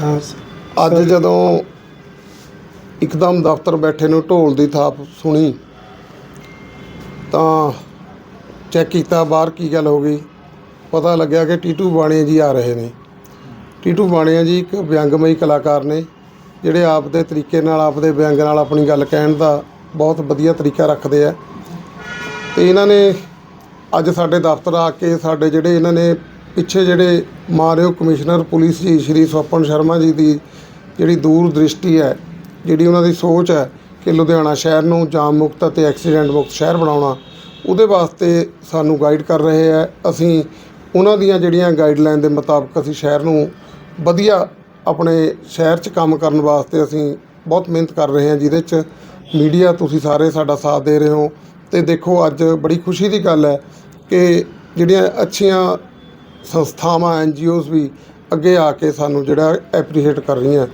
ਅੱਜ ਜਦੋਂ ਇੱਕਦਮ ਦਫ਼ਤਰ ਬੈਠੇ ਨੂੰ ਢੋਲ ਦੀ ਥਾਪ ਸੁਣੀ, ਤਾਂ ਚੈੱਕ ਕੀਤਾ ਬਾਹਰ ਕੀ ਗੱਲ ਹੋ ਗਈ। ਪਤਾ ਲੱਗਿਆ ਕਿ ਟੀਟੂ ਬਾਣੀਆ ਜੀ ਆ ਰਹੇ ਨੇ। ਟੀਟੂ ਬਾਣੀਆ ਜੀ ਇੱਕ ਵਿਅੰਗਮਈ ਕਲਾਕਾਰ ਨੇ, ਜਿਹੜੇ ਆਪ ਦੇ ਤਰੀਕੇ ਨਾਲ ਆਪ ਦੇ ਵਿਅੰਗ ਨਾਲ ਆਪਣੀ ਗੱਲ ਕਹਿਣ ਦਾ ਬਹੁਤ ਵਧੀਆ ਤਰੀਕਾ ਰੱਖਦੇ ਆ। ਤੇ ਇਹਨਾਂ ਨੇ ਅੱਜ ਸਾਡੇ ਦਫ਼ਤਰ ਆ ਕੇ ਸਾਡੇ ਜਿਹੜੇ ਇਹਨਾਂ ਨੇ ਪਿੱਛੇ ਜਿਹੜੇ ਮਾਨਯੋਗ ਕਮਿਸ਼ਨਰ ਪੁਲਿਸ ਜੀ, ਸ਼੍ਰੀ ਸਵਪਨ ਸ਼ਰਮਾ ਜੀ ਦੀ ਜਿਹੜੀ ਦੂਰ ਦ੍ਰਿਸ਼ਟੀ ਹੈ, ਜਿਹੜੀ ਉਹਨਾਂ ਦੀ ਸੋਚ ਹੈ ਕਿ ਲੁਧਿਆਣਾ ਸ਼ਹਿਰ ਨੂੰ ਜਾਮ ਮੁਕਤ ਅਤੇ ਐਕਸੀਡੈਂਟ ਮੁਕਤ ਸ਼ਹਿਰ ਬਣਾਉਣਾ, ਉਹਦੇ ਵਾਸਤੇ ਸਾਨੂੰ ਗਾਈਡ ਕਰ ਰਹੇ ਹੈ। ਅਸੀਂ ਉਹਨਾਂ ਦੀਆਂ ਜਿਹੜੀਆਂ ਗਾਈਡਲਾਈਨ ਦੇ ਮੁਤਾਬਕ ਅਸੀਂ ਸ਼ਹਿਰ ਨੂੰ ਵਧੀਆ ਆਪਣੇ ਸ਼ਹਿਰ 'ਚ ਕੰਮ ਕਰਨ ਵਾਸਤੇ ਅਸੀਂ ਬਹੁਤ ਮਿਹਨਤ ਕਰ ਰਹੇ ਹਾਂ, ਜਿਹਦੇ 'ਚ ਮੀਡੀਆ ਤੁਸੀਂ ਸਾਰੇ ਸਾਡਾ ਸਾਥ ਦੇ ਰਹੇ ਹੋ। ਤੇ ਦੇਖੋ, ਅੱਜ ਬੜੀ ਖੁਸ਼ੀ ਦੀ ਗੱਲ ਹੈ ਕਿ ਜਿਹੜੀਆਂ ਅੱਛੀਆਂ ਸੰਸਥਾਵਾਂ, ਐਨ ਜੀ ਓਜ਼ ਵੀ ਅੱਗੇ ਆ ਕੇ ਸਾਨੂੰ ਜਿਹੜਾ ਐਪਰੀਸ਼ੀਏਟ ਕਰ ਰਹੀਆਂ।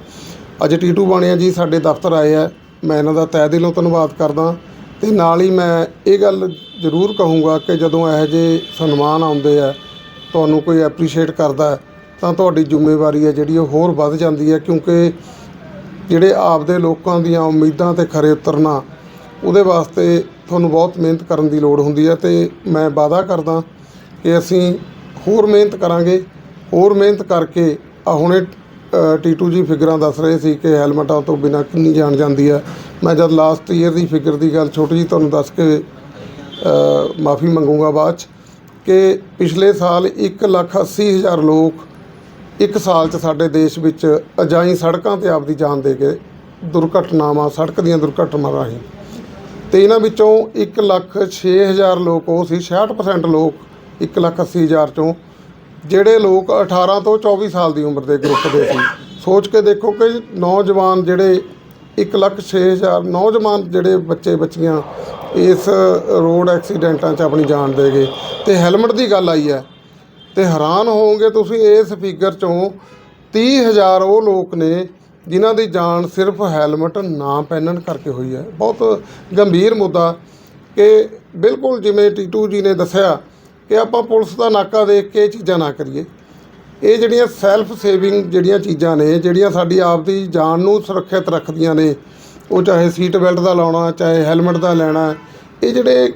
ਅੱਜ ਟੀਟੂ ਬਾਣਿਆ ਜੀ ਸਾਡੇ ਦਫ਼ਤਰ ਆਏ ਆ। ਮੈਂ ਇਹਨਾਂ ਦਾ ਤਹਿ ਦਿਲੋਂ ਧੰਨਵਾਦ ਕਰਦਾ। ਤੇ ਨਾਲ ਹੀ ਮੈਂ ਇਹ ਗੱਲ ਜ਼ਰੂਰ ਕਹੂੰਗਾ ਕਿ ਜਦੋਂ ਇਹੋ ਜਿਹੇ ਸਨਮਾਨ ਆਉਂਦੇ ਆ, ਤੁਹਾਨੂੰ ਕੋਈ ਐਪਰੀਸ਼ੀਏਟ ਕਰਦਾ ਤਾਂ ਤੁਹਾਡੀ ਜ਼ਿੰਮੇਵਾਰੀ ਹੈ ਜਿਹੜੀ ਉਹ ਹੋਰ ਵੱਧ ਜਾਂਦੀ ਹੈ, ਕਿਉਂਕਿ ਜਿਹੜੇ ਆਪਦੇ ਲੋਕਾਂ ਦੀਆਂ ਉਮੀਦਾਂ ਤੇ ਖਰੇ ਉਤਰਨਾ, ਉਹਦੇ ਵਾਸਤੇ ਤੁਹਾਨੂੰ ਬਹੁਤ ਮਿਹਨਤ ਕਰਨ ਦੀ ਲੋੜ ਹੁੰਦੀ ਹੈ। ਤੇ ਮੈਂ ਵਾਅਦਾ ਕਰਦਾ ਕਿ ਅਸੀਂ ਹੋਰ ਮਿਹਨਤ ਕਰਾਂਗੇ ਹੋਰ ਮਿਹਨਤ ਕਰਕੇ ਆ ਹੁਣੇ ਅ, ਟੀਟੂ ਜੀ ਫਿਗਰਾਂ ਦੱਸ ਰਹੇ ਸੀ ਕਿ ਹੈਲਮਟਾਂ ਤੋਂ ਬਿਨਾ ਕਿੰਨੀ ਜਾਣ ਜਾਂਦੀ ਹੈ। ਮੈਂ ਜਦ ਲਾਸਟ ਈਅਰ ਦੀ ਫਿਗਰ ਦੀ ਗੱਲ ਛੋਟੀ ਜੀ ਤੁਹਾਨੂੰ ਦੱਸ ਕੇ ਮਾਫੀ ਮੰਗੂੰਗਾ ਬਾਅਦ 'ਚ ਕਿ ਪਿਛਲੇ ਸਾਲ 180000 ਲੋਕ ਇੱਕ ਸਾਲ 'ਚ ਸਾਡੇ ਦੇਸ਼ ਵਿੱਚ ਅਜਾਈ ਸੜਕਾਂ ਤੇ ਆਪਦੀ ਜਾਨ ਦੇ ਕੇ ਦੁਰਘਟਨਾਵਾਂ ਸੜਕ ਦੀਆਂ ਦੁਰਘਟਨਾਵਾਂ ਰਾਹੀਂ। ਤੇ ਇਹਨਾਂ ਵਿੱਚੋਂ 1 ਲੱਖ 6000 ਲੋਕ ਉਹ ਸੀ 66% ਲੋਕ 1 ਲੱਖ 80000 ਚੋਂ ਜਿਹੜੇ ਲੋਕ 18 ਤੋਂ 24 ਸਾਲ ਦੀ ਉਮਰ ਦੇ ਗਰੁੱਪ ਦੇ ਸੀ, ਸੋਚ ਕੇ ਦੇਖੋ ਕਿ ਨੌਜਵਾਨ ਜਿਹੜੇ 1 ਲੱਖ 6000 ਨੌਜਵਾਨ ਜਿਹੜੇ ਬੱਚੇ ਬੱਚੀਆਂ ਇਸ ਰੋਡ ਐਕਸੀਡੈਂਟਾਂ 'ਚ ਆਪਣੀ ਜਾਨ ਦੇ ਗਏ। ਤੇ ਹੈਲਮਟ ਦੀ ਗੱਲ ਆਈ ਹੈ ਤੇ ਹੈਰਾਨ ਹੋਵੋਗੇ ਤੁਸੀਂ ਇਸ ਫਿਗਰ ਚੋਂ 30000 ਉਹ ਲੋਕ ਨੇ ਜਿਨ੍ਹਾਂ ਦੀ ਜਾਨ ਸਿਰਫ ਹੈਲਮਟ ਨਾ ਪਹਿਨਣ ਕਰਕੇ ਹੋਈ ਹੈ। ਬਹੁਤ ਗੰਭੀਰ ਮੁੱਦਾ ਕਿ ਬਿਲਕੁਲ ਜਿਵੇਂ ਟੀਟੂ ਜੀ ਨੇ ਦੱਸਿਆ ਕਿ ਆਪਾਂ ਪੁਲਿਸ ਦਾ ਨਾਕਾ ਦੇਖ ਕੇ ਇਹ ਚੀਜ਼ਾਂ ਨਾ ਕਰੀਏ। ਇਹ ਜਿਹੜੀਆਂ ਸੈਲਫ ਸੇਵਿੰਗ ਜਿਹੜੀਆਂ ਚੀਜ਼ਾਂ ਨੇ ਜਿਹੜੀਆਂ ਸਾਡੀ ਆਪ ਦੀ ਜਾਨ ਨੂੰ ਸੁਰੱਖਿਅਤ ਰੱਖਦੀਆਂ ਨੇ ਉਹ ਚਾਹੇ ਸੀਟ ਬੈਲਟ ਦਾ ਲਾਉਣਾ ਚਾਹੇ ਹੈਲਮਟ ਦਾ ਲੈਣਾ ਇਹ ਜਿਹੜੇ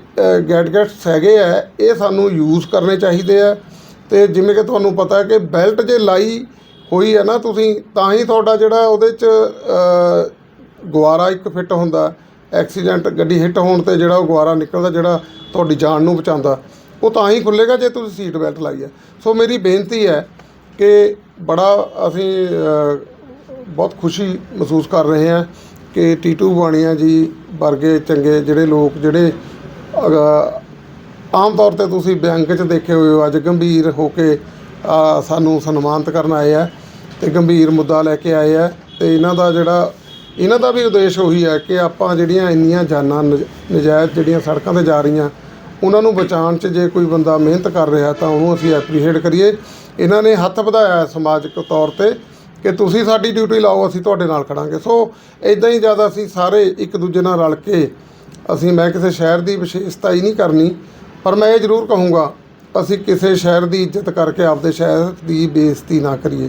ਗੈਡਗੈਟਸ ਹੈਗੇ ਆ ਇਹ ਸਾਨੂੰ ਯੂਜ਼ ਕਰਨੇ ਚਾਹੀਦੇ ਆ। ਤੇ ਜਿਵੇਂ ਕਿ ਤੁਹਾਨੂੰ ਪਤਾ ਹੈ ਕਿ ਬੈਲਟ ਜੇ ਲਾਈ ਹੋਈ ਹੈ ਨਾ ਤੁਸੀਂ ਤਾਂ ਹੀ ਤੁਹਾਡਾ ਜਿਹੜਾ ਉਹਦੇ 'ਚ ਅ, ਗੁਆਰਾ ਇੱਕ ਫਿੱਟ ਹੁੰਦਾ ਐਕਸੀਡੈਂਟ ਗੱਡੀ ਹਿੱਟ ਹੋਣ ਤੇ ਜਿਹੜਾ ਉਹ ਗੁਆਰਾ ਨਿਕਲਦਾ ਜਿਹੜਾ ਤੁਹਾਡੀ ਜਾਨ ਨੂੰ ਬਚਾਉਂਦਾ। ਉਹ ਤਾਂ ਹੀ ਖੁੱਲੇਗਾ ਜੇ ਤੁਸੀਂ ਸੀਟ ਬੈਲਟ ਲਾਈ ਹੈ। ਸੋ ਮੇਰੀ ਬੇਨਤੀ ਹੈ ਕਿ ਬੜਾ ਅਸੀਂ ਬਹੁਤ ਖੁਸ਼ੀ ਮਹਿਸੂਸ ਕਰ ਰਹੇ ਹਾਂ ਕਿ ਟੀਟੂ ਬਾਣੀਆ ਜੀ ਵਰਗੇ ਚੰਗੇ ਜਿਹੜੇ ਲੋਕ, ਜਿਹੜੇ ਆਮ ਤੌਰ ਤੇ ਤੁਸੀਂ ਬੈਂਕ 'ਚ ਦੇਖੇ ਹੋਏ ਹੋ, ਅੱਜ ਗੰਭੀਰ ਹੋ ਕੇ ਸਾਨੂੰ ਸਨਮਾਨਿਤ ਕਰਨ ਆਏ ਆ ਤੇ ਗੰਭੀਰ ਮੁੱਦਾ ਲੈ ਕੇ ਆਏ ਆ ਤੇ ਇਹਨਾਂ ਦਾ ਜਿਹੜਾ, ਇਹਨਾਂ ਦਾ ਵੀ ਉਦੇਸ਼ ਉਹੀ ਹੈ ਕਿ ਆਪਾਂ ਜਿਹੜੀਆਂ ਇੰਨੀਆਂ ਜਾਨਾਂ ਨਜ- ਨਜਾਇਜ਼ ਜਿਹੜੀਆਂ ਸੜਕਾਂ ਤੇ ਜਾ ਰਹੀਆਂ ਉਹਨਾਂ ਨੂੰ ਬਚਾਉਣ 'ਚ ਜੇ ਕੋਈ ਬੰਦਾ ਮਿਹਨਤ ਕਰ ਰਿਹਾ ਤਾਂ ਉਹਨੂੰ ਅਸੀਂ ਐਪਰੀਸ਼ੀਏਟ ਕਰੀਏ। ਇਹਨਾਂ ਨੇ ਹੱਥ ਵਧਾਇਆ ਸਮਾਜਿਕ ਤੌਰ ਤੇ ਕਿ ਤੁਸੀਂ ਸਾਡੀ ਡਿਊਟੀ ਲਾਓ, ਅਸੀਂ ਤੁਹਾਡੇ ਨਾਲ ਖੜਾਂਗੇ। ਸੋ ਇਦਾਂ ਹੀ ਜ਼ਿਆਦਾ ਅਸੀਂ ਸਾਰੇ ਇੱਕ ਦੂਜੇ ਨਾਲ ਰਲ ਕੇ ਅਸੀਂ ਮੈਂ ਕਿਸੇ ਸ਼ਹਿਰ ਦੀ ਵਿਸ਼ੇਸ਼ਤਾ ਹੀ ਨਹੀਂ ਕਰਨੀ, ਪਰ ਮੈਂ ਇਹ ਜ਼ਰੂਰ ਕਹੂੰਗਾ, ਅਸੀਂ ਕਿਸੇ ਸ਼ਹਿਰ ਦੀ ਇੱਜ਼ਤ ਕਰਕੇ ਆਪਦੇ ਸ਼ਹਿਰ ਦੀ ਬੇਇੱਜ਼ਤੀ ਨਾ ਕਰੀਏ।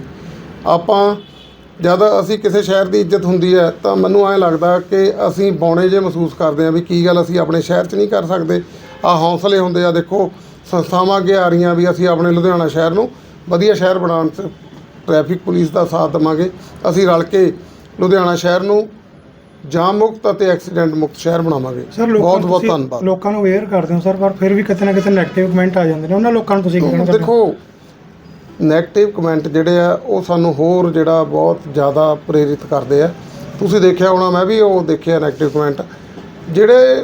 ਆਪਾਂ ਜਦ ਅਸੀਂ ਕਿਸੇ ਸ਼ਹਿਰ ਦੀ ਇੱਜ਼ਤ ਹੁੰਦੀ ਹੈ ਤਾਂ ਮੈਨੂੰ ਐਂ ਲੱਗਦਾ ਕਿ ਅਸੀਂ ਬੌਣੇ ਜੇ ਮਹਿਸੂਸ ਕਰਦੇ ਹਾਂ ਵੀ ਕੀ ਗੱਲ ਅਸੀਂ ਆਪਣੇ ਸ਼ਹਿਰ 'ਚ ਨਹੀਂ ਕਰ ਸਕਦੇ। ਆ ਹੌਸਲੇ ਹੁੰਦੇ ਆ ਦੇਖੋ ਸੰਸਥਾਵਾਂ ਅੱਗੇ ਆ ਰਹੀਆਂ ਵੀ ਅਸੀਂ ਆਪਣੇ ਲੁਧਿਆਣਾ ਸ਼ਹਿਰ ਨੂੰ ਵਧੀਆ ਸ਼ਹਿਰ ਬਣਾਉਣ 'ਚ ਟ੍ਰੈਫਿਕ ਪੁਲਿਸ ਦਾ ਸਾਥ ਦਵਾਂਗੇ। ਅਸੀਂ ਰਲ ਕੇ ਲੁਧਿਆਣਾ ਸ਼ਹਿਰ ਨੂੰ ਜਾਮ ਮੁਕਤ ਅਤੇ ਐਕਸੀਡੈਂਟ ਮੁਕਤ ਸ਼ਹਿਰ ਬਣਾਵਾਂਗੇ। ਬਹੁਤ ਬਹੁਤ ਧੰਨਵਾਦ। ਲੋਕਾਂ ਨੂੰ ਅਵੇਅਰ ਕਰਦੇ ਹੋ ਸਰ ਪਰ ਫਿਰ ਵੀ ਕਿਤੇ ਨਾ ਕਿਤੇ ਨੈਗੇਟਿਵ ਕਮੈਂਟ ਆ ਜਾਂਦੇ ਨੇ। ਉਹਨਾਂ ਲੋਕਾਂ ਨੂੰ ਤੁਸੀਂ ਕਹਿਣਾ ਦੇਖੋ ਨੈਗੇਟਿਵ ਕਮੈਂਟ ਜਿਹੜੇ ਆ ਉਹ ਸਾਨੂੰ ਹੋਰ ਜਿਹੜਾ ਬਹੁਤ ਜ਼ਿਆਦਾ ਪ੍ਰੇਰਿਤ ਕਰਦੇ ਆ। ਤੁਸੀਂ ਦੇਖਿਆ ਹੋਣਾ ਮੈਂ ਵੀ ਉਹ ਦੇਖਿਆ ਨੈਗੇਟਿਵ ਕਮੈਂਟ ਜਿਹੜੇ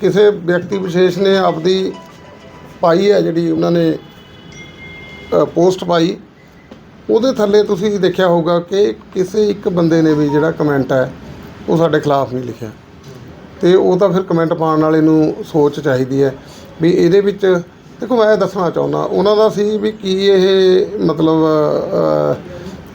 ਕਿਸੇ ਵਿਅਕਤੀ ਵਿਸ਼ੇਸ਼ ਨੇ ਆਪਦੀ ਪਾਈ ਹੈ ਜਿਹੜੀ ਉਹਨਾਂ ਨੇ ਪੋਸਟ ਪਾਈ, ਉਹਦੇ ਥੱਲੇ ਤੁਸੀਂ ਦੇਖਿਆ ਹੋਊਗਾ ਕਿ ਕਿਸੇ ਇੱਕ ਬੰਦੇ ਨੇ ਵੀ ਜਿਹੜਾ ਕਮੈਂਟ ਹੈ, ਉਹ ਸਾਡੇ ਖਿਲਾਫ ਨਹੀਂ ਲਿਖਿਆ। ਤੇ ਉਹ ਤਾਂ ਫਿਰ ਕਮੈਂਟ ਪਾਉਣ ਵਾਲੇ ਨੂੰ ਸੋਚ ਚਾਹੀਦੀ ਹੈ ਵੀ ਇਹਦੇ ਵਿੱਚ, ਦੇਖੋ ਮੈਂ ਦੱਸਣਾ ਚਾਹੁੰਦਾ, ਉਹਨਾਂ ਦਾ ਸੀ ਵੀ ਕੀ ਇਹ ਮਤਲਬ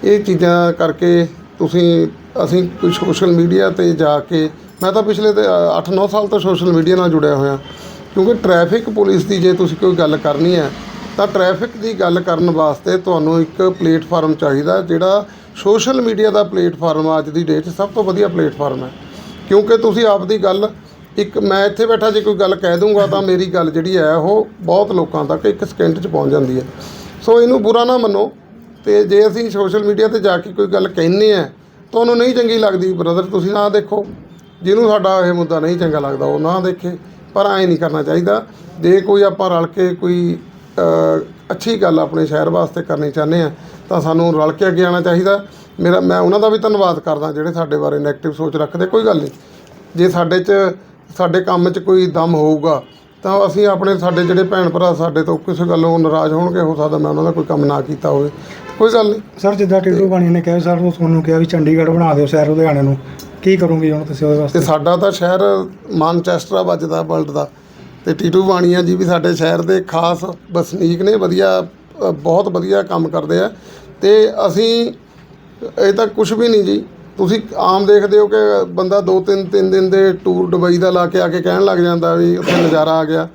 ਇਹ ਚੀਜ਼ਾਂ ਕਰਕੇ ਤੁਸੀਂ, ਅਸੀਂ ਸੋਸ਼ਲ ਮੀਡੀਆ ਤੇ ਜਾ ਕੇ ਮੈਂ ਤਾਂ ਪਿਛਲੇ 8-9 ਸਾਲ ਤੋਂ ਸੋਸ਼ਲ ਮੀਡੀਆ ਨਾਲ ਜੁੜਿਆ ਹੋਇਆ। ਕਿਉਂਕਿ ਟ੍ਰੈਫਿਕ ਪੁਲਿਸ ਦੀ ਜੇ ਤੁਸੀਂ ਕੋਈ ਗੱਲ ਕਰਨੀ ਹੈ, ਤਾਂ ਟ੍ਰੈਫਿਕ ਦੀ ਗੱਲ ਕਰਨ ਵਾਸਤੇ ਤੁਹਾਨੂੰ ਇੱਕ ਪਲੇਟਫਾਰਮ ਚਾਹੀਦਾ, ਜਿਹੜਾ ਸੋਸ਼ਲ ਮੀਡੀਆ ਦਾ ਪਲੇਟਫਾਰਮ ਅੱਜ ਦੀ ਡੇਟ 'ਚ ਸਭ ਤੋਂ ਵਧੀਆ ਪਲੇਟਫਾਰਮ ਹੈ। ਕਿਉਂਕਿ ਤੁਸੀਂ ਆਪਦੀ ਗੱਲ, ਇੱਕ ਮੈਂ ਇੱਥੇ ਬੈਠਾ, ਜੇ ਕੋਈ ਗੱਲ ਕਹਿ ਦੂੰਗਾ, ਤਾਂ ਮੇਰੀ ਗੱਲ ਜਿਹੜੀ ਹੈ, ਉਹ ਬਹੁਤ ਲੋਕਾਂ ਤੱਕ ਇੱਕ ਸਕਿੰਟ 'ਚ ਪਹੁੰਚ ਜਾਂਦੀ ਹੈ। ਸੋ ਇਹਨੂੰ ਬੁਰਾ ਨਾ ਮੰਨੋ, ਤੇ ਜੇ ਅਸੀਂ ਸੋਸ਼ਲ ਮੀਡੀਆ ਤੇ ਜਾ ਕੇ ਕੋਈ ਗੱਲ ਕਹਿੰਨੇ ਆ ਤੁਹਾਨੂੰ ਨਹੀਂ ਚੰਗੀ ਲੱਗਦੀ ਬ੍ਰਦਰ ਤੁਸੀਂ ਨਾ ਦੇਖੋ। ਜਿਹਨੂੰ ਸਾਡਾ ਇਹ ਮੁੱਦਾ ਨਹੀਂ ਚੰਗਾ ਲੱਗਦਾ ਉਹ ਨਾ ਦੇਖੇ ਪਰ ਐਂ ਨਹੀਂ ਕਰਨਾ ਚਾਹੀਦਾ। ਜੇ ਕੋਈ ਆਪਾਂ ਰਲ ਕੇ ਕੋਈ ਅੱਛੀ ਗੱਲ ਆਪਣੇ ਸ਼ਹਿਰ ਵਾਸਤੇ ਕਰਨੀ ਚਾਹੁੰਦੇ ਆ ਤਾਂ ਸਾਨੂੰ ਰਲ ਕੇ ਅੱਗੇ ਆਉਣਾ ਚਾਹੀਦਾ। ਮੇਰਾ ਮੈਂ ਉਹਨਾਂ ਦਾ ਵੀ ਧੰਨਵਾਦ ਕਰਦਾ ਜਿਹੜੇ ਸਾਡੇ ਬਾਰੇ ਨੈਗੇਟਿਵ ਸੋਚ ਰੱਖਦੇ ਕੋਈ ਗੱਲ ਨਹੀਂ। ਜੇ ਸਾਡੇ 'ਚ ਸਾਡੇ ਕੰਮ 'ਚ ਕੋਈ ਦਮ ਹੋਊਗਾ ਤਾਂ ਅਸੀਂ ਆਪਣੇ ਸਾਡੇ ਜਿਹੜੇ ਭੈਣ ਭਰਾ ਸਾਡੇ ਤੋਂ ਕਿਸੇ ਗੱਲੋਂ ਨਾਰਾਜ਼ ਹੋਣਗੇ ਹੋ ਸਕਦਾ ਮੈਂ ਉਹਨਾਂ ਦਾ ਕੋਈ ਕੰਮ ਨਾ ਕੀਤਾ ਹੋਵੇ। ਕੋਈ ਗੱਲ ਨਹੀਂ। ਸਰ ਜਿੱਦਾਂ ਟਿੱਡੂ ਬਾਣੀ ਨੇ ਕਿਹਾ ਸਰ ਉਹ ਤੁਹਾਨੂੰ ਕਿਹਾ ਵੀ ਚੰਡੀਗੜ੍ਹ ਬਣਾ ਦਿਓ ਸ਼ਹਿਰ ਲੁਧਿਆਣੇ ਨੂੰ। ਕੀ ਕਰੋਗੇ ਹੁਣ ਤੁਸੀਂ ਉਹਦੇ ਤੇ ਵਾਸਤੇ? ਸਾਡਾ ਤਾਂ ਸ਼ਹਿਰ ਮਾਨਚੈਸਟਰ ਵੱਜਦਾ ਵਰਲਡ ਦਾ। ਤੇ ਟੀਟੂ ਬਾਣੀਆ ਜੀ ਵੀ ਸਾਡੇ ਸ਼ਹਿਰ ਦੇ ਖਾਸ ਵਸਨੀਕ ਨੇ ਵਧੀਆ ਅ, ਬਹੁਤ ਵਧੀਆ ਕੰਮ ਕਰਦੇ ਆ। ਤੇ ਅਸੀਂ ਇਹ ਤਾਂ ਕੁਝ ਵੀ ਨਹੀਂ ਜੀ। ਤੁਸੀਂ ਆਮ ਦੇਖਦੇ ਹੋ ਕਿ ਬੰਦਾ ਦੋ ਤਿੰਨ ਤਿੰਨ ਦਿਨ ਦੇ ਟੂਰ ਦੁਬਈ ਦਾ ਲਾ ਕੇ ਆ ਕੇ ਕਹਿਣ ਲੱਗ ਜਾਂਦਾ ਵੀ ਉੱਥੇ ਨਜ਼ਾਰਾ ਆ ਗਿਆ।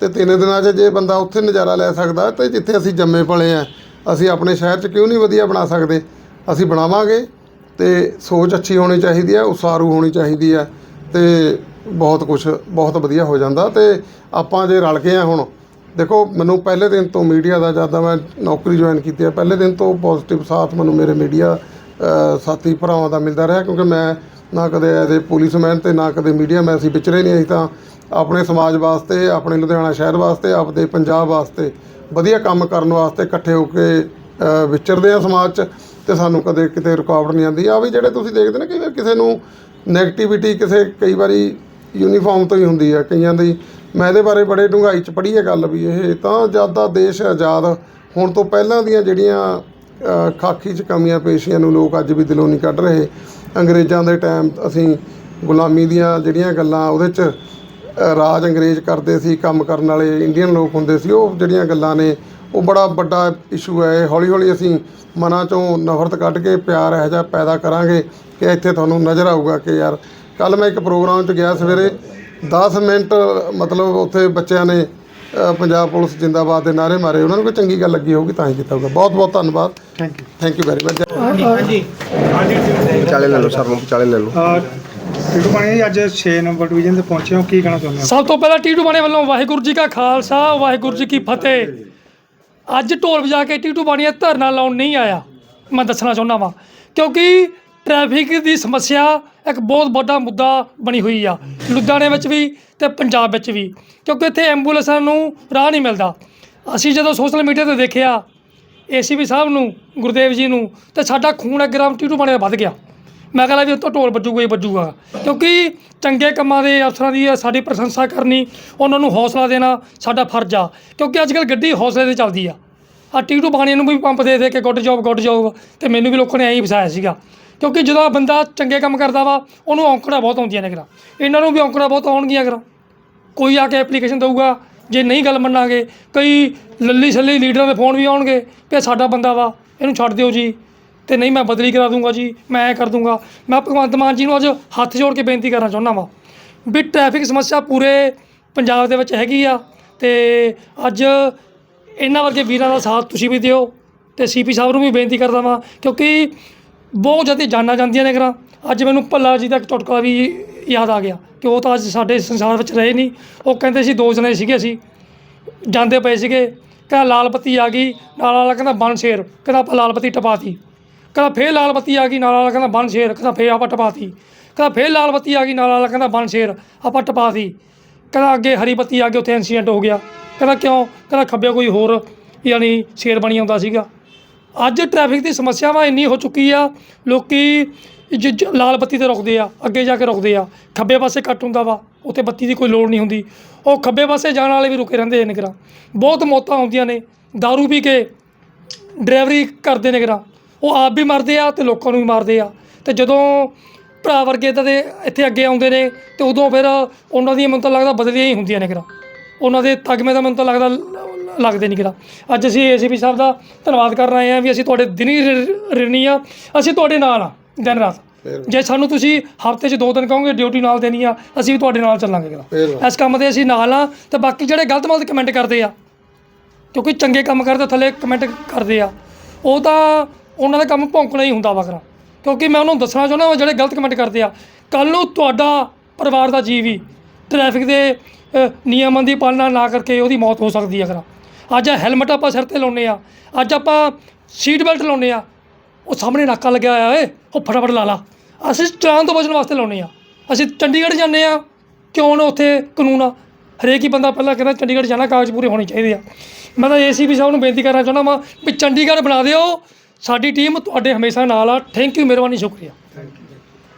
ਤੇ ਤਿੰਨ ਦਿਨਾਂ 'ਚ ਜੇ ਬੰਦਾ ਉੱਥੇ ਨਜ਼ਾਰਾ ਲੈ ਸਕਦਾ ਤੇ ਜਿੱਥੇ ਅਸੀਂ ਜੰਮੇ ਪਲੇ ਆ ਅਸੀਂ ਆਪਣੇ ਸ਼ਹਿਰ 'ਚ ਕਿਉਂ ਨਹੀਂ ਵਧੀਆ ਬਣਾ ਸਕਦੇ? ਅਸੀਂ ਬਣਾਵਾਂਗੇ। ਤੇ ਸੋਚ ਅੱਛੀ ਹੋਣੀ ਚਾਹੀਦੀ ਹੈ, ਉਸਾਰੂ ਹੋਣੀ ਚਾਹੀਦੀ ਹੈ ਤੇ ਬਹੁਤ ਕੁਝ ਬਹੁਤ ਵਧੀਆ ਹੋ ਜਾਂਦਾ ਤੇ ਆਪਾਂ ਜੇ ਰਲ ਗਏ ਆ ਹੁਣ, ਦੇਖੋ ਮੈਨੂੰ ਪਹਿਲੇ ਦਿਨ ਤੋਂ ਮੀਡੀਆ ਦਾ ਜਦ ਮੈਂ ਨੌਕਰੀ ਜੁਆਇਨ ਕੀਤੀ ਹੈ, ਪਹਿਲੇ ਦਿਨ ਤੋਂ ਪੋਜ਼ਿਟਿਵ ਸਾਥ ਮੈਨੂੰ ਮੇਰੇ ਮੀਡੀਆ ਸਾਥੀ ਭਰਾਵਾਂ ਦਾ ਮਿਲਦਾ ਰਿਹਾ ਕਿਉਂਕਿ ਮੈਂ ਨਾ ਕਦੇ ਐਜ਼ ਪੁਲਿਸਮੈਨ ਤੇ ਨਾ ਕਦੇ ਮੀਡੀਆ ਮੈਂ ਅਸੀਂ ਵਿਚਰੇ ਨਹੀਂ ਅਸੀਂ ਤਾਂ ਆਪਣੇ ਸਮਾਜ ਵਾਸਤੇ, ਆਪਣੇ ਲੁਧਿਆਣਾ ਸ਼ਹਿਰ ਵਾਸਤੇ, ਆਪਦੇ ਪੰਜਾਬ ਵਾਸਤੇ ਵਧੀਆ ਕੰਮ ਕਰਨ ਵਾਸਤੇ ਇਕੱਠੇ ਹੋ ਕੇ ਵਿਚਰਦੇ ਆ ਸਮਾਜ 'ਚ। ਤੇ ਸਾਨੂੰ ਕਦੇ ਕਿਤੇ ਰੁਕਾਵਟ ਨਹੀਂ ਆਉਂਦੀ। ਆ ਵੀ ਜਿਹੜੇ ਤੁਸੀਂ ਦੇਖਦੇ ਨੇ ਕਈ ਵਾਰ ਕਿਸੇ ਨੂੰ ਨੈਗੇਟਿਵਿਟੀ ਕਿਸੇ ਕਈ ਵਾਰੀ ਯੂਨੀਫਾਰਮ ਤੋਂ ਹੀ ਹੁੰਦੀ ਆ ਕਈਆਂ ਦੀ। ਮੈਂ ਇਹਦੇ ਬਾਰੇ ਬੜੇ ਡੂੰਘਾਈ ਚ ਪੜ੍ਹੀ ਹੈ ਗੱਲ ਵੀ ਇਹ। ਤਾਂ ਜਦ ਦਾ ਦੇਸ਼ ਆਜ਼ਾਦ ਹੋਣ ਤੋਂ ਪਹਿਲਾਂ ਦੀਆਂ ਜਿਹੜੀਆਂ ਅ, ਖਾਕੀ 'ਚ ਕਮੀਆਂ ਪੇਸ਼ੀਆਂ ਨੂੰ ਲੋਕ ਅੱਜ ਵੀ ਦਿਲੋਂ ਨਹੀਂ ਕੱਢ ਰਹੇ। ਅੰਗਰੇਜ਼ਾਂ ਦੇ ਟਾਈਮ ਅਸੀਂ ਗੁਲਾਮੀ ਦੀਆਂ ਜਿਹੜੀਆਂ ਗੱਲਾਂ ਉਹਦੇ 'ਚ ਰਾਜ ਅੰਗਰੇਜ਼ ਕਰਦੇ ਸੀ ਕੰਮ ਕਰਨ ਵਾਲੇ ਇੰਡੀਅਨ ਲੋਕ ਹੁੰਦੇ ਸੀ ਉਹ ਜਿਹੜੀਆਂ ਗੱਲਾਂ ਨੇ ਉਹ ਬੜਾ ਵੱਡਾ ਇਸ਼ੂ ਹੈ। ਹੌਲੀ ਹੌਲੀ ਅਸੀਂ ਮਨਾਂ ਚੋਂ ਨਫ਼ਰਤ ਕੱਢ ਕੇ ਪਿਆਰ ਇਹੋ ਜਿਹਾ ਪੈਦਾ ਕਰਾਂਗੇ ਕਿ ਇੱਥੇ ਤੁਹਾਨੂੰ ਨਜ਼ਰ ਆਊਗਾ ਕਿ ਯਾਰ ਕੱਲ ਮੈਂ ਇੱਕ ਪ੍ਰੋਗਰਾਮ 'ਚ ਗਿਆ ਸਵੇਰੇ 10 ਮਿੰਟ ਮਤਲਬ ਉੱਥੇ ਬੱਚਿਆਂ ਨੇ ਪੰਜਾਬ ਪੁਲਿਸ ਜਿੰਦਾਬਾਦ ਦੇ ਨਾਅਰੇ ਮਾਰੇ। ਉਹਨਾਂ ਨੂੰ ਕੋਈ ਚੰਗੀ ਗੱਲ ਲੱਗੀ ਹੋਊਗੀ ਤਾਂ ਹੀ ਕੀਤਾ ਹੋਊਗਾ। ਬਹੁਤ ਬਹੁਤ ਧੰਨਵਾਦ। Thank you thank you very much ਵਿਚਾਲੇ ਲੈ ਲਓ ਸਰ ਨੂੰ ਵਿਚਾਲੇ ਲੈ ਲਓ। ਟਿੱਡੂ ਬਾਣੀ ਜੀ ਅੱਜ 6 ਨੰਬਰ ਡਿਵੀਜ਼ਨ ਤੇ ਪਹੁੰਚੇ ਹੋ। ਕੀ ਕਹਿਣਾ ਚਾਹੁੰਦੇ ਹੋ? ਸਭ ਤੋਂ ਪਹਿਲਾਂ ਟੀਟੂ ਬਾਣੇ ਵੱਲੋਂ ਵਾਹਿਗੁਰੂ ਜੀ ਕਾ ਖਾਲਸਾ ਵਾਹਿਗੁਰੂ ਜੀ ਕੀ ਫਤਿਹ। ਅੱਜ ਢੋਲ ਵਜਾ ਕੇ ਟੀਟੂ ਬਾਣੀਆ ਧਰਨਾ ਲਾਉਣ ਨਹੀਂ ਆਇਆ। ਮੈਂ ਦੱਸਣਾ ਚਾਹੁੰਦਾ ਵਾਂ, ਕਿਉਂਕਿ ਟ੍ਰੈਫਿਕ ਦੀ ਸਮੱਸਿਆ ਇੱਕ ਬਹੁਤ ਵੱਡਾ ਮੁੱਦਾ ਬਣੀ ਹੋਈ ਆ, ਲੁਧਿਆਣੇ ਵਿੱਚ ਵੀ ਤੇ ਪੰਜਾਬ ਵਿੱਚ ਵੀ, ਕਿਉਂਕਿ ਇੱਥੇ ਐਂਬੂਲੈਂਸਾਂ ਨੂੰ ਰਾਹ ਨਹੀਂ ਮਿਲਦਾ। ਅਸੀਂ ਜਦੋਂ ਸੋਸ਼ਲ ਮੀਡੀਆ ਤੇ ਦੇਖਿਆ ਏਸੀਪੀ ਸਾਹਿਬ ਨੂੰ, ਗੁਰਦੇਵ ਜੀ ਨੂੰ, ਤੇ ਸਾਡਾ ਖੂਨ ਇੱਕ ਗ੍ਰਾਮ ਟੀਟੂ ਬਾਣੇ ਦਾ ਵੱਧ ਗਿਆ। ਮੈਂ ਕਹਿੰਦਾ ਵੀ ਉੱਤੋਂ ਢੋਲ ਵੱਜੂਗਾ ਹੀ ਵੱਜੂਗਾ। ਕਿਉਂਕਿ ਚੰਗੇ ਕੰਮਾਂ ਦੇ ਅਫਸਰਾਂ ਦੀ ਸਾਡੀ ਪ੍ਰਸ਼ੰਸਾ ਕਰਨੀ, ਉਹਨਾਂ ਨੂੰ ਹੌਸਲਾ ਦੇਣਾ ਸਾਡਾ ਫਰਜ਼ ਆ। ਕਿਉਂਕਿ ਅੱਜ ਕੱਲ੍ਹ ਗੱਡੀ ਹੌਸਲੇ ਤੇ ਚੱਲਦੀ ਆ। ਆ ਟੀਟੂ ਬਾਣੀਆਂ ਨੂੰ ਵੀ ਪੰਪ ਦੇ ਦੇ ਕੇ ਗੁੱਡ ਜੋਬ ਗੁੱਡ ਜੋਬ ਤੇ ਮੈਨੂੰ ਵੀ ਲੋਕਾਂ ਨੇ ਐਂ ਹੀ ਫਸਾਇਆ ਸੀਗਾ। ਕਿਉਂਕਿ ਜਦੋਂ ਬੰਦਾ ਚੰਗੇ ਕੰਮ ਕਰਦਾ ਵਾ, ਉਹਨੂੰ ਔਂਕੜਾ ਬਹੁਤ ਆਉਂਦੀਆਂ ਨੇ ਕਰਾ ਇਹਨਾਂ ਨੂੰ ਵੀ ਔਂਕੜਾ ਬਹੁਤ ਆਉਣਗੀਆਂ ਕਰਾ ਕੋਈ ਆ ਕੇ ਐਪਲੀਕੇਸ਼ਨ ਦਊਗਾ, ਜੇ ਨਹੀਂ ਗੱਲ ਮੰਨਾਂਗੇ, ਕਈ ਲੱਲੀ ਛੱਲੀ ਲੀਡਰਾਂ ਦੇ ਫੋਨ ਵੀ ਆਉਣਗੇ ਕਿ ਸਾਡਾ ਬੰਦਾ ਵਾ, ਇਹਨੂੰ ਛੱਡ ਦਿਓ ਜੀ। ਤੇ ਨਹੀਂ ਮੈਂ ਬਦਲੀ ਕਰਾ ਦੂੰਗਾ ਜੀ, ਮੈਂ ਐ ਕਰ ਦੂੰਗਾ। ਮੈਂ ਭਗਵੰਤ ਮਾਨ ਜੀ ਨੂੰ ਅੱਜ ਹੱਥ ਜੋੜ ਕੇ ਬੇਨਤੀ ਕਰਨਾ ਚਾਹੁੰਦਾ ਵਾਂ ਵੀ ਟ੍ਰੈਫਿਕ ਸਮੱਸਿਆ ਪੂਰੇ ਪੰਜਾਬ ਦੇ ਵਿੱਚ ਹੈਗੀ ਆ ਤੇ ਅੱਜ ਇਹਨਾਂ ਵਰਗੇ ਵੀਰਾਂ ਦਾ ਸਾਥ ਤੁਸੀਂ ਵੀ ਦਿਓ ਤੇ ਸੀਪੀ ਸਾਹਿਬ ਨੂੰ ਵੀ ਬੇਨਤੀ ਕਰਦਾ ਵਾਂ, ਕਿਉਂਕਿ ਬਹੁਤ ਜ਼ਿਆਦਾ ਜਾਨਾਂ ਜਾਂਦੀਆਂ ਨੇ ਕਰਾਂ ਅੱਜ ਮੈਨੂੰ ਭੱਲਾ ਜੀ ਦਾ ਇੱਕ ਟੁਟਕਾ ਵੀ ਯਾਦ ਆ ਗਿਆ ਕਿ ਉਹ ਤਾਂ ਅੱਜ ਸਾਡੇ ਸੰਸਾਰ ਵਿੱਚ ਰਹੇ ਨਹੀਂ। ਉਹ ਕਹਿੰਦੇ ਸੀ ਦੋ ਜਣੇ ਸੀਗੇ ਅਸੀਂ, ਜਾਂਦੇ ਪਏ ਸੀਗੇ, ਕਹਿੰਦਾ ਲਾਲ ਬੱਤੀ ਆ ਗਈ, ਨਾਲ ਵਾਲਾ ਕਹਿੰਦਾ ਬਨ ਸ਼ੇਰ, ਕਹਿੰਦਾ ਆਪਾਂ ਲਾਲ ਬੱਤੀ ਟਪਾਤੀ ਕਹਿੰਦਾ ਫੇਰ ਲਾਲ ਬੱਤੀ ਆ ਗਈ, ਨਾਲ ਵਾਲਾ ਕਹਿੰਦਾ ਬਨ ਸ਼ੇਰ, ਕਹਿੰਦਾ ਫੇਰ ਆਪਾਂ ਟਪਾਤੀ। ਕਹਿੰਦਾ ਫੇਰ ਲਾਲ ਬੱਤੀ ਆ ਗਈ, ਨਾਲ ਵਾਲਾ ਕਹਿੰਦਾ ਬਨ ਸ਼ੇਰ, ਆਪਾਂ ਟਪਾਤੀ। ਕਹਿੰਦਾ ਅੱਗੇ ਹਰੀ ਬੱਤੀ ਆ ਗਈ, ਉੱਥੇ ਇਨਸੀਡੈਂਟ ਹੋ ਗਿਆ। ਕਹਿੰਦਾ ਕਿਉਂ? ਕਹਿੰਦਾ ਖੱਬੇ ਕੋਈ ਹੋਰ ਯਾਨੀ ਸ਼ੇਰ ਬਣੀ ਆਉਂਦਾ ਸੀਗਾ। ਅੱਜ ਟ੍ਰੈਫਿਕ ਦੀ ਸਮੱਸਿਆਵਾਂ ਇੰਨੀ ਹੋ ਚੁੱਕੀ ਆ, ਲੋਕੀ ਜ- ਲਾਲ ਬੱਤੀ ਤੇ ਰੁਕਦੇ ਆ, ਅੱਗੇ ਜਾ ਕੇ ਰੁਕਦੇ ਆ। ਖੱਬੇ ਪਾਸੇ ਕੱਟ ਹੁੰਦਾ ਵਾ, ਉੱਥੇ ਬੱਤੀ ਦੀ ਕੋਈ ਲੋੜ ਨਹੀਂ ਹੁੰਦੀ। ਉਹ ਖੱਬੇ ਪਾਸੇ ਜਾਣ ਵਾਲੇ ਵੀ ਰੁਕੇ ਰਹਿੰਦੇ ਨੇ ਕਿਰਾ ਬਹੁਤ ਮੌਤਾਂ ਆਉਂਦੀਆਂ ਨੇ दारू ਪੀ ਕੇ ਡਰਾਈਵਰੀ ਕਰਦੇ ਨੇ ਕਿਰਾ ਉਹ ਆਪ ਵੀ ਮਰਦੇ ਆ ਤੇ ਲੋਕਾਂ ਨੂੰ ਵੀ ਮਾਰਦੇ ਆ। ਤੇ ਜਦੋਂ ਭਰਾ ਵਰਗੇ ਤਾਂ ਦੇ ਇੱਥੇ ਅੱਗੇ ਆਉਂਦੇ ਨੇ ਤੇ ਉਦੋਂ ਫਿਰ ਉਹਨਾਂ ਦੀਆਂ ਮੈਨੂੰ ਤਾਂ ਲੱਗਦਾ ਬਦਲੀਆਂ ਹੀ ਹੁੰਦੀਆਂ ਨੇ ਕਿਰਾ। ਉਹਨਾਂ ਦੇ ਤਗਮੇ ਦਾ ਮੈਨੂੰ ਤਾਂ ਲੱਗਦਾ ਲੱਗਦੇ ਨਹੀਂ ਕਿਰਾ। ਅੱਜ ਅਸੀਂ ਏਸੀਪੀ ਸਾਹਿਬ ਦਾ ਧੰਨਵਾਦ ਕਰ ਰਹੇ ਹਾਂ ਵੀ ਅਸੀਂ ਤੁਹਾਡੇ ਦਿਨੀ ਰਿਣੀ ਆ। ਅਸੀਂ ਤੁਹਾਡੇ ਨਾਲ ਆ ਦਿਨ ਰਾਤ। ਜੇ ਸਾਨੂੰ ਤੁਸੀਂ ਹਫ਼ਤੇ 'ਚ ਦੋ ਦਿਨ ਕਹੋਗੇ ਡਿਊਟੀ ਨਾਲ ਦੇਣੀ ਆ ਅਸੀਂ ਵੀ ਤੁਹਾਡੇ ਨਾਲ ਚੱਲਾਂਗੇ ਕਿਰਾ। ਇਸ ਕੰਮ ਦੇ ਅਸੀਂ ਨਾਲ ਆ ਤੇ ਬਾਕੀ ਜਿਹੜੇ ਗਲਤ ਮਲਤ ਕਮੈਂਟ ਕਰਦੇ ਆ ਕਿਉਂਕਿ ਚੰਗੇ ਕੰਮ ਕਰਦੇ ਥੱਲੇ ਕਮੈਂਟ ਕਰਦੇ ਆ ਉਹ ਤਾਂ ਉਹਨਾਂ ਦਾ ਕੰਮ ਭੌਂਕਣਾ ਹੀ ਹੁੰਦਾ ਵਗਰਾ ਕਿਉਂਕਿ ਮੈਂ ਉਹਨਾਂ ਨੂੰ ਦੱਸਣਾ ਚਾਹੁੰਦਾ ਵਾ ਜਿਹੜੇ ਗਲਤ ਕਮੈਂਟ ਕਰਦੇ ਆ। ਕੱਲ ਨੂੰ ਤੁਹਾਡਾ ਪਰਿਵਾਰ ਦਾ ਜੀਵ ਹੀ ਟ੍ਰੈਫਿਕ ਦੇ ਨਿਯਮਾਂ ਦੀ ਪਾਲਣਾ ਨਾ ਕਰਕੇ ਉਹਦੀ ਮੌਤ ਹੋ ਸਕਦੀ ਹੈ ਅਗਰ। ਅੱਜ ਹੈਲਮਟ ਆਪਾਂ ਸਿਰ ਤੇ ਲਾਉਂਦੇ ਆ। ਅੱਜ ਆਪਾਂ ਸੀਟ ਬੈਲਟ ਲਾਉਂਦੇ ਆ। ਉਹ ਸਾਹਮਣੇ ਨਾਕਾ ਲੱਗਿਆ ਹੋਇਆ ਏ ਉਹ ਫਟਾਫਟ ਲਾ ਲਾ। ਅਸੀਂ ਚਲਾਨ ਤੋਂ ਬਚਣ ਵਾਸਤੇ ਲਾਉਂਦੇ ਆ। ਅਸੀਂ ਚੰਡੀਗੜ੍ਹ ਜਾਂਦੇ ਆ। ਕਿਉਂ ਨਾ ਉੱਥੇ ਕਾਨੂੰਨ ਆ? ਹਰੇਕ ਹੀ ਬੰਦਾ ਪਹਿਲਾਂ ਕਹਿੰਦਾ ਚੰਡੀਗੜ੍ਹ ਜਾਣਾ, ਕਾਗਜ਼ ਪੂਰੇ ਹੋਣੇ ਚਾਹੀਦੇ ਆ। ਮੈਂ ਤਾਂ ਏਸੀਪੀ ਸਾਹਿਬ ਨੂੰ ਬੇਨਤੀ ਕਰਨਾ ਚਾਹੁੰਦਾ ਵਾਂ ਵੀ ਚੰਡੀਗੜ੍ਹ ਬਣਾ ਦਿਓ। ਸਾਡੀ ਟੀਮ ਤੁਹਾਡੇ ਹਮੇਸ਼ਾ ਨਾਲ ਆ। ਥੈਂਕ ਯੂ ਮਿਹਰਬਾਨੀ ਸ਼ੁਕਰੀਆ।